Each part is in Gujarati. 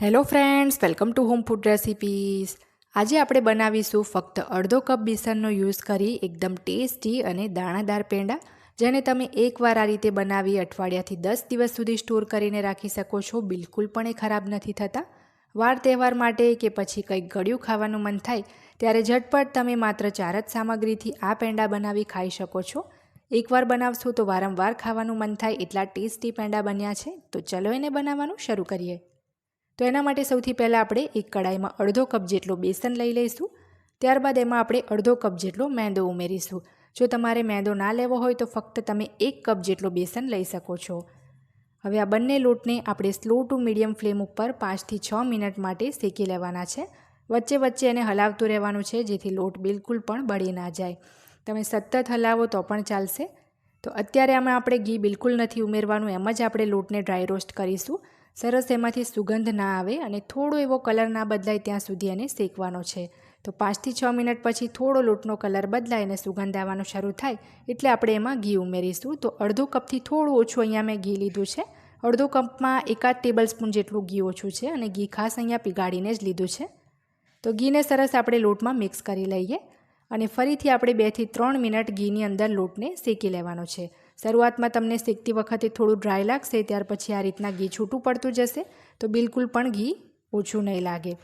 Hello friends welcome to home food recipes આજે આપણે બનાવીશું ફક્ત અડધો કપ બેસનનો યુઝ કરી એકદમ ટેસ્ટી અને દાણાદાર પેંડા, જેને તમે એકવાર આ રીતે બનાવી અઠવાડિયાથી દસ દિવસ સુધી સ્ટોર કરીને રાખી શકો છો. બિલકુલ પણ એ ખરાબ નથી થતા. વાર તહેવાર માટે કે પછી કંઈક ગળ્યું ખાવાનું મન થાય, ત્યારે ઝટપટ તમે માત્ર ચાર જ સામગ્રીથી આ પેંડા બનાવી ખાઈ શકો છો. એકવાર બનાવશો તો વારંવાર ખાવાનું મન થાય. એટલા ટેસ્ટી પેંડા બન્યા છે. તો ચલો એને બનાવવાનું શરૂ કરીએ. તો એના માટે સૌથી પહેલાં આપણે એક કડાઈમાં અડધો કપ જેટલો બેસન લઈ લઈશું. ત્યારબાદ એમાં આપણે અડધો કપ જેટલો મેંદો ઉમેરીશું. જો તમારે મેંદો ના લેવો હોય તો ફક્ત તમે એક કપ જેટલો બેસન લઈ શકો છો. હવે આ બંને લોટને આપણે સ્લો ટુ મીડિયમ ફ્લેમ ઉપર પાંચથી છ મિનિટ માટે શેકી લેવાના છે. વચ્ચે વચ્ચે એને હલાવતું રહેવાનું છે જેથી લોટ બિલકુલ પણ બળી ના જાય. તમે સતત હલાવો તો પણ ચાલશે. તો અત્યારે આમાં આપણે ઘી બિલકુલ નથી ઉમેરવાનું, એમ જ આપણે લોટને ડ્રાય રોસ્ટ કરીશું. સરસ એમાંથી સુગંધ ના આવે અને થોડો એવો કલર ના બદલાય ત્યાં સુધી એને શેકવાનો છે. તો પાંચથી છ મિનિટ પછી થોડો લોટનો કલર બદલાય અને સુગંધ આવવાનો શરૂ થાય એટલે આપણે એમાં ઘી ઉમેરીશું. તો અડધો કપથી થોડું ઓછું અહીંયા મેં ઘી લીધું છે. અડધો કપમાં એકાદ ટેબલ સ્પૂન જેટલું ઘી ઓછું છે અને ઘી ખાસ અહીંયા પીગાડીને જ લીધું છે. તો ઘીને સરસ આપણે લોટમાં મિક્સ કરી લઈએ અને ફરીથી આપણે બેથી ત્રણ મિનિટ ઘીની અંદર લોટને શેકી લેવાનો છે. શરૂઆતમાં તમને શેકતી વખતે થોડું ડ્રાય લાગશે, ત્યાર પછી આ રીતના ઘી છૂટું પડતું જશે. તો બિલકુલ પણ ઘી ઓછું નહીં લાગે.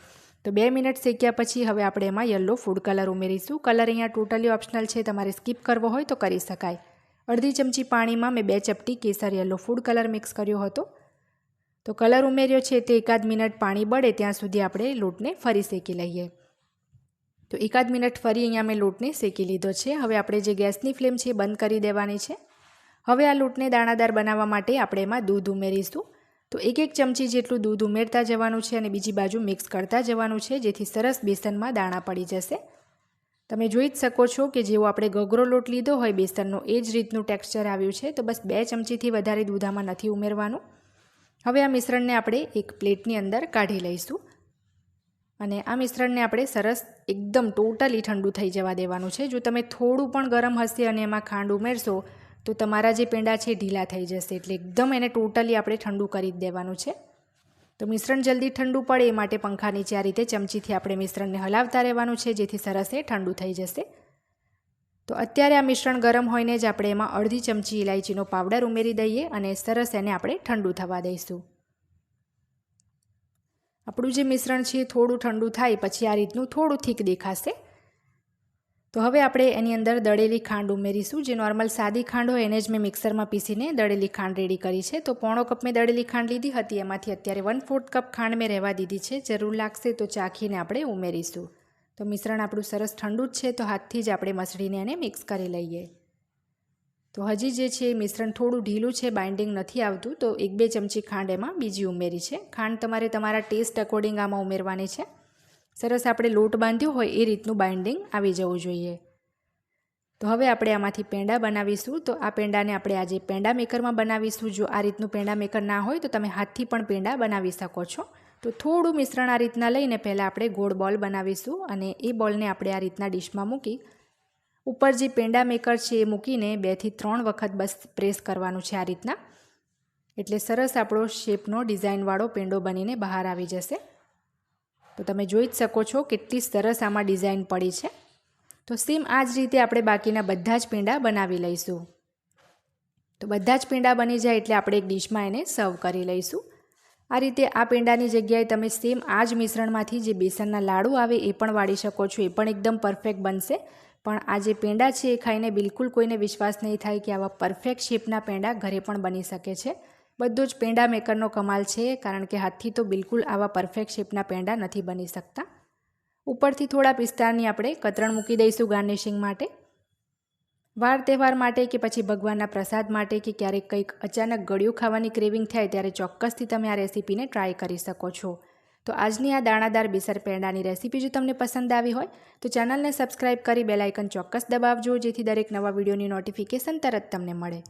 તો બે મિનિટ શેક્યા પછી હવે આપણે એમાં યલો ફૂડ કલર ઉમેરીશું. કલર અહીંયા ટોટલી ઓપ્શનલ છે. તમારે સ્કીપ કરવો હોય તો કરી શકાય. અડધી ચમચી પાણીમાં મેં બે ચપટી કેસર યલો ફૂડ કલર મિક્સ કર્યો હતો. તો કલર ઉમેર્યો છે તે એકાદ મિનિટ પાણી બળે, ત્યાં સુધી આપણે લોટને ફરી શેકી લઈએ. તો એકાદ મિનિટ ફરી અહીંયા મેં લોટને શેકી લીધો છે. હવે આપણે જે ગેસની ફ્લેમ છે બંધ કરી દેવાની છે. હવે આ લોટને દાણાદાર બનાવવા માટે આપણે એમાં દૂધ ઉમેરીશું. તો એક એક ચમચી જેટલું દૂધ ઉમેરતા જવાનું છે અને બીજી બાજુ મિક્સ કરતા જવાનું છે, જેથી સરસ બેસનમાં દાણા પડી જશે. તમે જોઈ જ શકો છો કે જેવો આપણે ગગરો લોટ લીધો હોય, બેસનનો એ જ રીતનું ટેક્સચર આવ્યું છે. તો બસ બે ચમચીથી વધારે દૂધ આમાં નથી ઉમેરવાનું. હવે આ મિશ્રણને આપણે એક પ્લેટની અંદર કાઢી લઈશું. અને આ મિશ્રણને આપણે સરસ એકદમ ટોટલી ઠંડુ થઈ જવા દેવાનું છે. જો તમે થોડું પણ ગરમ હશે અને એમાં ખાંડ ઉમેરશો તો તમારા જે પેંડા છે ઢીલા થઈ જશે એટલે એકદમ એને ટોટલી આપણે ઠંડુ કરી જ દેવાનું છે. તો મિશ્રણ જલ્દી ઠંડુ પડે એ માટે પંખા નીચે આ રીતે ચમચીથી આપણે મિશ્રણને હલાવતા રહેવાનું છે જેથી સરસ એ ઠંડુ થઈ જશે. તો અત્યારે આ મિશ્રણ ગરમ હોઈને જ આપણે એમાં અડધી ચમચી ઇલાયચીનો પાવડર ઉમેરી દઈએ અને સરસ એને આપણે ઠંડુ થવા દઈશું. આપણું જે મિશ્રણ છે થોડું ઠંડુ થાય પછી આ રીતનું થોડું થીક દેખાશે. તો હવે આપણે એની અંદર દળેલી ખાંડ ઉમેરીશું. જે નોર્મલ સાદી ખાંડ હોય એને જ મેં મિક્સરમાં પીસીને દળેલી ખાંડ રેડી કરી છે. તો પોણો કપ મેં દળેલી ખાંડ લીધી હતી. એમાંથી અત્યારે વન ફોર્થ કપ ખાંડ મેં રહેવા દીધી છે. જરૂર લાગશે તો ચાખીને આપણે ઉમેરીશું. તો મિશ્રણ આપણું સરસ ઠંડુ જ છે. તો હાથથી જ આપણે મસળીને એને મિક્સ કરી લઈએ. તો હજી જે છે મિશ્રણ થોડું ઢીલું છે બાઇન્ડિંગ નથી આવતું. તો એક બે ચમચી ખાંડ એમાં બીજી ઉમેરી છે. ખાંડ તમારે તમારા ટેસ્ટ અકોર્ડિંગ આમાં ઉમેરવાની છે. સરસ આપણે લોટ બાંધ્યો હોય એ રીતનું બાઇન્ડિંગ આવી જવું જોઈએ. તો હવે આપણે આમાંથી પેંડા બનાવીશું. તો આ પેંડાને આપણે આજે પેંડા મેકરમાં બનાવીશું. જો આ રીતનું પેંડા મેકર ના હોય તો તમે હાથથી પણ પેંડા બનાવી શકો છો. તો થોડું મિશ્રણ આ રીતના લઈને પહેલાં આપણે ગોળ બોલ બનાવીશું અને એ બોલને આપણે આ રીતના ડીશમાં મૂકી ઉપર જે પેંડા મેકર છે એ મૂકીને બેથી ત્રણ વખત બસ પ્રેસ કરવાનું છે આ રીતના. એટલે સરસ આપણો શેપનો ડિઝાઇનવાળો પેંડો બનીને બહાર આવી જશે. તો તમે જોઈ જ શકો છો કેટલી સરસ આમાં ડિઝાઇન પડી છે. તો સેમ આ જ રીતે આપણે બાકીના બધા જ પેંડા બનાવી લઈશું. તો બધા જ પેંડા બની જાય એટલે આપણે એક ડીશમાં એને સર્વ કરી લઈશું. આ રીતે આ પેંડાની જગ્યાએ તમે સેમ આ જ મિશ્રણમાંથી જે બેસનના લાડુ આવે એ પણ વાળી શકો છો. એ પણ એકદમ પરફેક્ટ બનશે. પણ આ જે પેંડા છે એ ખાઈને બિલકુલ કોઈને વિશ્વાસ નહીં થાય કે આવા પરફેક્ટ શેપના પેંડા ઘરે પણ બની શકે છે. બધું જ પેંડા મેકરનો કમાલ છે, કારણ કે હાથથી તો બિલકુલ આવા પરફેક્ટ શેપના પેંડા નથી બની શકતા. ઉપરથી થોડા પિસ્તાની આપણે કતરણ મૂકી દઈશું ગાર્નિશિંગ માટે. વાર તહેવાર માટે કે પછી ભગવાનના પ્રસાદ માટે કે ક્યારેક કંઈક અચાનક ગળ્યું ખાવાની ક્રેવિંગ થાય ત્યારે ચોક્કસથી તમે આ રેસીપીને ટ્રાય કરી શકો છો. તો આજની આ દાણાદાર બેસર પેંડાની રેસીપી જો તમને પસંદ આવી હોય, તો ચેનલને સબસ્ક્રાઇબ કરી બેલાઇકન ચોક્કસ દબાવજો, જેથી દરેક નવા વિડીયોની નોટિફિકેશન તરત તમને મળે.